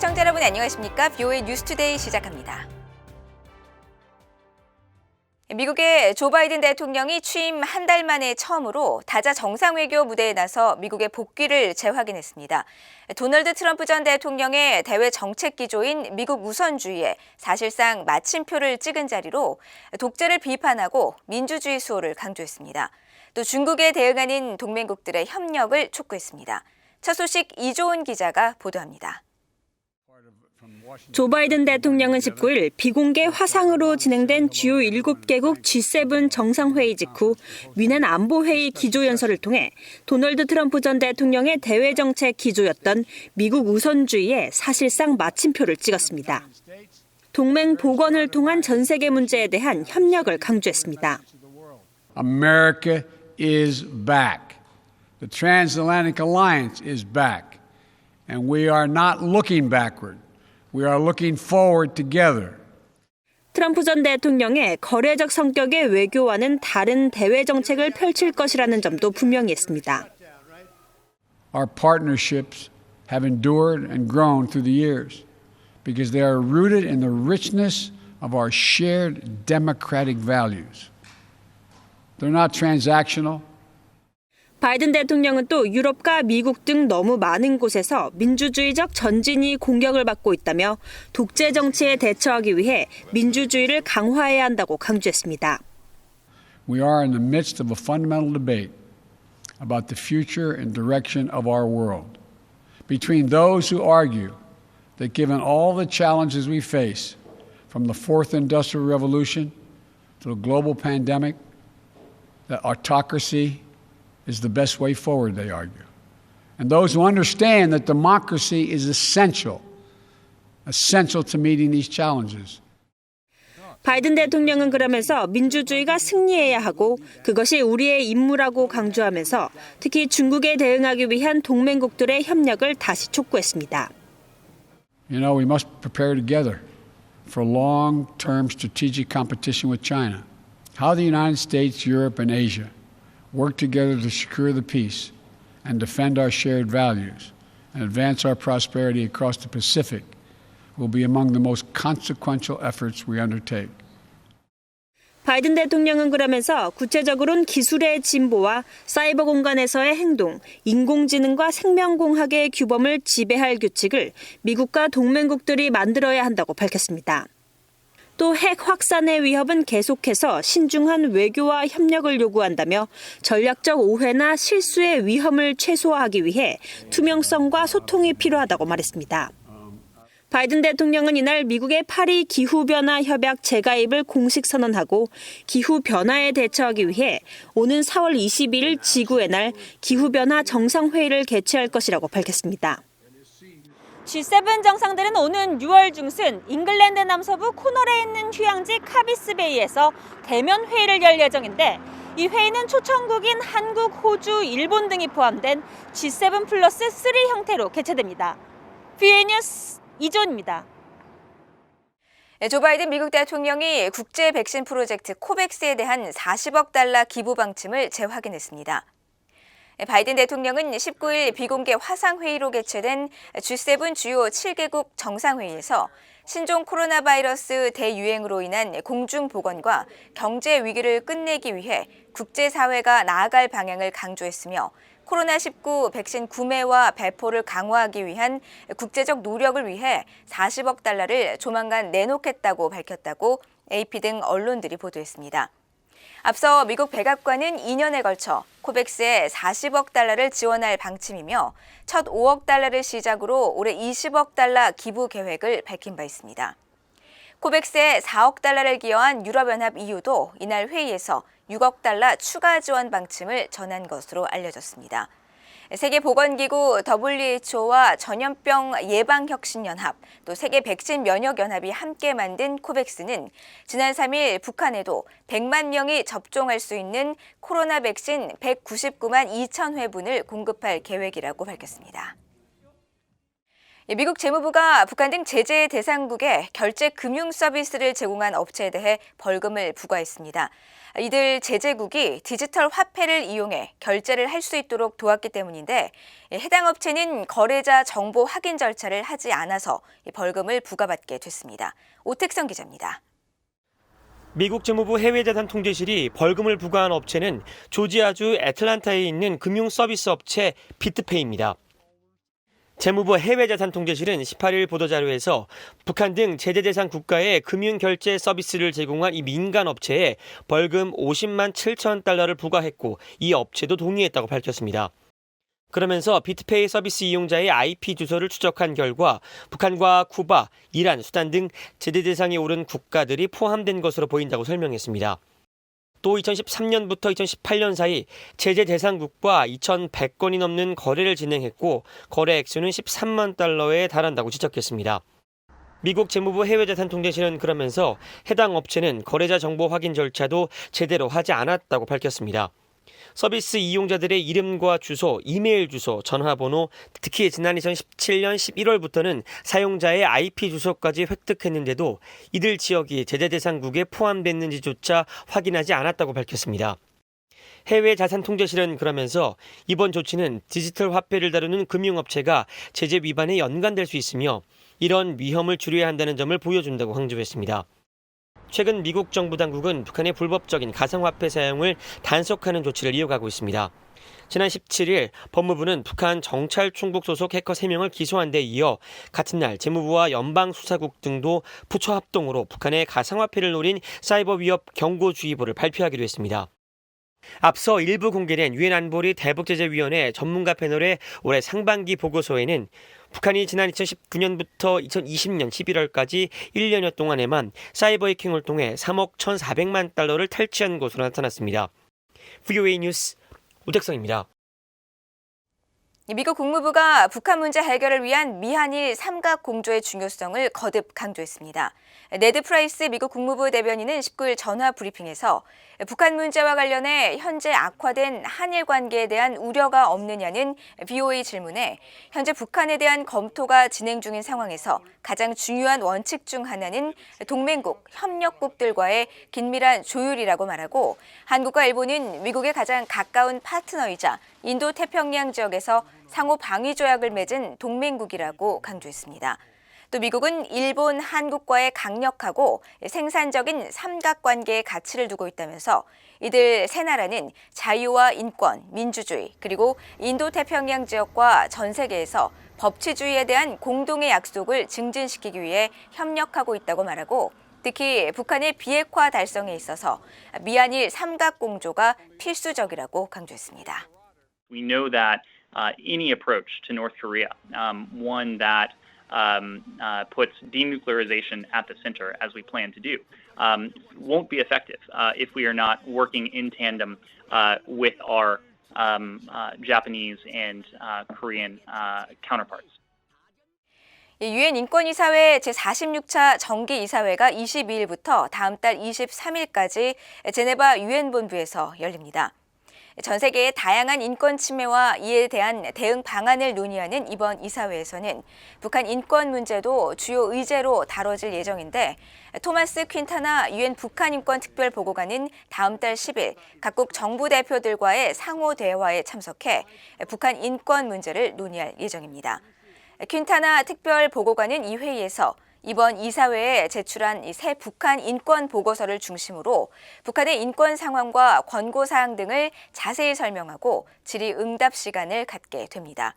시청자 여러분 안녕하십니까? BOA 뉴스투데이 시작합니다. 미국의 조 바이든 대통령이 취임 한 달 만에 처음으로 다자 정상외교 무대에 나서 미국의 복귀를 재확인했습니다. 도널드 트럼프 전 대통령의 대외 정책 기조인 미국 우선주의에 사실상 마침표를 찍은 자리로 독재를 비판하고 민주주의 수호를 강조했습니다. 또 중국에 대응하는 동맹국들의 협력을 촉구했습니다. 첫 소식 이조은 기자가 보도합니다. 조 바이든 대통령은 19일 비공개 화상으로 진행된 주요 7개국 G7 정상회의 직후 위난 안보회의 기조연설을 통해 도널드 트럼프 전 대통령의 대외정책 기조였던 미국 우선주의에 사실상 마침표를 찍었습니다. 동맹 복원을 통한 전 세계 문제에 대한 협력을 강조했습니다. America is back. The transatlantic alliance is back. And we are not looking backward. We are looking forward together. 트럼프 전 대통령의 거래적 성격의 외교와는 다른 대외 정책을 펼칠 것이라는 점도 분명히 했습니다. Our partnerships have endured and grown through the years because they are rooted in the richness of our shared democratic values. They're not transactional. 바이든 대통령은 또 유럽과 미국 등 너무 많은 곳에서 민주주의적 전진이 공격을 받고 있다며 독재 정치에 대처하기 위해 민주주의를 강화해야 한다고 강조했습니다. We are in the midst of a fundamental debate about the future and direction of our world. Between those who argue that given all the challenges we face, from the fourth industrial revolution to the global pandemic, that autocracy is the best way forward, they argue. And those who understand that democracy is essential, essential to meeting these challenges. 바이든 대통령은 그러면서 민주주의가 승리해야 하고 그것이 우리의 임무라고 강조하면서 특히 중국에 대응하기 위한 동맹국들의 협력을 다시 촉구했습니다. You know, we must prepare together for long term strategic competition with China. How the United States, Europe, and Asia work together to secure the peace and defend our shared values and advance our prosperity across the Pacific will be among the most consequential efforts we undertake. 바이든 대통령은 그러면서 구체적으로는 기술의 진보와 사이버 공간에서의 행동, 인공지능과 생명공학의 규범을 지배할 규칙을 미국과 동맹국들이 만들어야 한다고 밝혔습니다. 또 핵 확산의 위협은 계속해서 신중한 외교와 협력을 요구한다며 전략적 오해나 실수의 위험을 최소화하기 위해 투명성과 소통이 필요하다고 말했습니다. 바이든 대통령은 이날 미국의 파리 기후변화 협약 재가입을 공식 선언하고 기후변화에 대처하기 위해 오는 4월 22일 지구의 날 기후변화 정상회의를 개최할 것이라고 밝혔습니다. G7 정상들은 오는 6월 중순 잉글랜드 남서부 코널에 있는 휴양지 카비스베이에서 대면 회의를 열 예정인데 이 회의는 초청국인 한국, 호주, 일본 등이 포함된 G7 플러스 3 형태로 개최됩니다. BA 뉴스 이존입니다. 네, 조 바이든 미국 대통령이 국제 백신 프로젝트 코백스에 대한 40억 달러 기부 방침을 재확인했습니다. 네, 바이든 대통령은 19일 비공개 화상회의로 개최된 G7 주요 7개국 정상회의에서 신종 코로나 바이러스 대유행으로 인한 공중보건과 경제 위기를 끝내기 위해 국제사회가 나아갈 방향을 강조했으며 코로나19 백신 구매와 배포를 강화하기 위한 국제적 노력을 위해 40억 달러를 조만간 내놓겠다고 밝혔다고 AP 등 언론들이 보도했습니다. 앞서 미국 백악관은 2년에 걸쳐 코백스에 40억 달러를 지원할 방침이며 첫 5억 달러를 시작으로 올해 20억 달러 기부 계획을 밝힌 바 있습니다. 코백스에 4억 달러를 기여한 유럽연합 EU도 이날 회의에서 6억 달러 추가 지원 방침을 전한 것으로 알려졌습니다. 세계보건기구 WHO와 전염병 예방혁신연합, 또 세계 백신 면역연합이 함께 만든 코백스는 지난 3일 북한에도 100만 명이 접종할 수 있는 코로나 백신 199만 2천 회분을 공급할 계획이라고 밝혔습니다. 예, 미국 재무부가 북한 등 제재 대상국에 결제 금융 서비스를 제공한 업체에 대해 벌금을 부과했습니다. 이들 제재국이 디지털 화폐를 이용해 결제를 할 수 있도록 도왔기 때문인데 예, 해당 업체는 거래자 정보 확인 절차를 하지 않아서 이 벌금을 부과받게 됐습니다. 오택성 기자입니다. 미국 재무부 해외자산 통제실이 벌금을 부과한 업체는 조지아주 애틀란타에 있는 금융 서비스 업체 비트페이입니다. 재무부 해외자산 통제실은 18일 보도자료에서 북한 등 제재 대상 국가에 금융 결제 서비스를 제공한 이 민간 업체에 벌금 50만 7천 달러를 부과했고 이 업체도 동의했다고 밝혔습니다. 그러면서 비트페이 서비스 이용자의 IP 주소를 추적한 결과 북한과 쿠바, 이란, 수단 등 제재 대상에 오른 국가들이 포함된 것으로 보인다고 설명했습니다. 또 2013년부터 2018년 사이 제재 대상국과 2,100건이 넘는 거래를 진행했고 거래 액수는 13만 달러에 달한다고 지적했습니다. 미국 재무부 해외자산통제실은 그러면서 해당 업체는 거래자 정보 확인 절차도 제대로 하지 않았다고 밝혔습니다. 서비스 이용자들의 이름과 주소, 이메일 주소, 전화번호, 특히 지난 2017년 11월부터는 사용자의 IP 주소까지 획득했는데도 이들 지역이 제재 대상국에 포함됐는지조차 확인하지 않았다고 밝혔습니다. 해외 자산 통제실은 그러면서 이번 조치는 디지털 화폐를 다루는 금융업체가 제재 위반에 연관될 수 있으며 이런 위험을 줄여야 한다는 점을 보여준다고 강조했습니다. 최근 미국 정부 당국은 북한의 불법적인 가상화폐 사용을 단속하는 조치를 이어가고 있습니다. 지난 17일 법무부는 북한 정찰 총국 소속 해커 3명을 기소한 데 이어 같은 날 재무부와 연방수사국 등도 부처 합동으로 북한의 가상화폐를 노린 사이버 위협 경고주의보를 발표하기로 했습니다. 앞서 일부 공개된 유엔 안보리 대북제재위원회 전문가 패널의 올해 상반기 보고서에는 북한이 지난 2019년부터 2020년 11월까지 1년여 동안에만 사이버 해킹을 통해 3억 1,400만 달러를 탈취한 것으로 나타났습니다. VOA 뉴스 오택성입니다. 미국 국무부가 북한 문제 해결을 위한 미한일 삼각 공조의 중요성을 거듭 강조했습니다. 네드 프라이스 미국 국무부 대변인은 19일 전화 브리핑에서 북한 문제와 관련해 현재 악화된 한일 관계에 대한 우려가 없느냐는 BOA 질문에 현재 북한에 대한 검토가 진행 중인 상황에서 가장 중요한 원칙 중 하나는 동맹국, 협력국들과의 긴밀한 조율이라고 말하고 한국과 일본은 미국의 가장 가까운 파트너이자 인도 태평양 지역에서 상호 방위 조약을 맺은 동맹국이라고 강조했습니다. 또 미국은 일본, 한국과의 강력하고 생산적인 삼각관계에 가치를 두고 있다면서 이들 세 나라는 자유와 인권, 민주주의, 그리고 인도 태평양 지역과 전 세계에서 법치주의에 대한 공동의 약속을 증진시키기 위해 협력하고 있다고 말하고 특히 북한의 비핵화 달성에 있어서 미한일 삼각공조가 필수적이라고 강조했습니다. We know that uh, any approach to North Korea, um, one that um, uh, puts denuclearization at the center, as we plan to do, um, won't be effective uh, if we are not working in tandem uh, with our um, uh, Japanese and uh, Korean uh, counterparts. 유엔 인권이사회 제46차 정기이사회가 22일부터 다음 달 23일까지 제네바 유엔 본부에서 열립니다. 전 세계의 다양한 인권 침해와 이에 대한 대응 방안을 논의하는 이번 이사회에서는 북한 인권 문제도 주요 의제로 다뤄질 예정인데 토마스 퀸타나 유엔 북한 인권 특별 보고관은 다음 달 10일 각국 정부 대표들과의 상호 대화에 참석해 북한 인권 문제를 논의할 예정입니다. 퀸타나 특별 보고관은 이 회의에서 이번 이사회에 제출한 이새 북한 인권 보고서를 중심으로 북한의 인권 상황과 권고 사항 등을 자세히 설명하고 질의 응답 시간을 갖게 됩니다.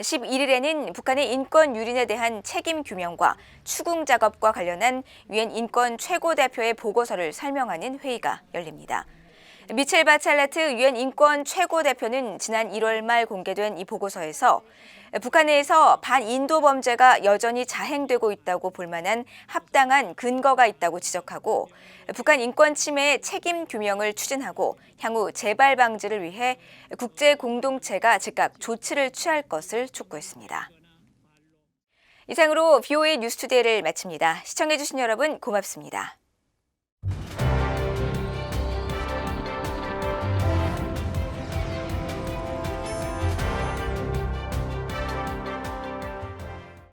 11일에는 북한의 인권 유린에 대한 책임 규명과 추궁 작업과 관련한 유엔 인권 최고 대표의 보고서를 설명하는 회의가 열립니다. 미첼 바찰레트 유엔 인권 최고 대표는 지난 1월 말 공개된 이 보고서에서 북한 내에서 반인도 범죄가 여전히 자행되고 있다고 볼 만한 합당한 근거가 있다고 지적하고 북한 인권 침해의 책임 규명을 추진하고 향후 재발 방지를 위해 국제 공동체가 즉각 조치를 취할 것을 촉구했습니다. 이상으로 BOA 뉴스투데이를 마칩니다. 시청해주신 여러분 고맙습니다.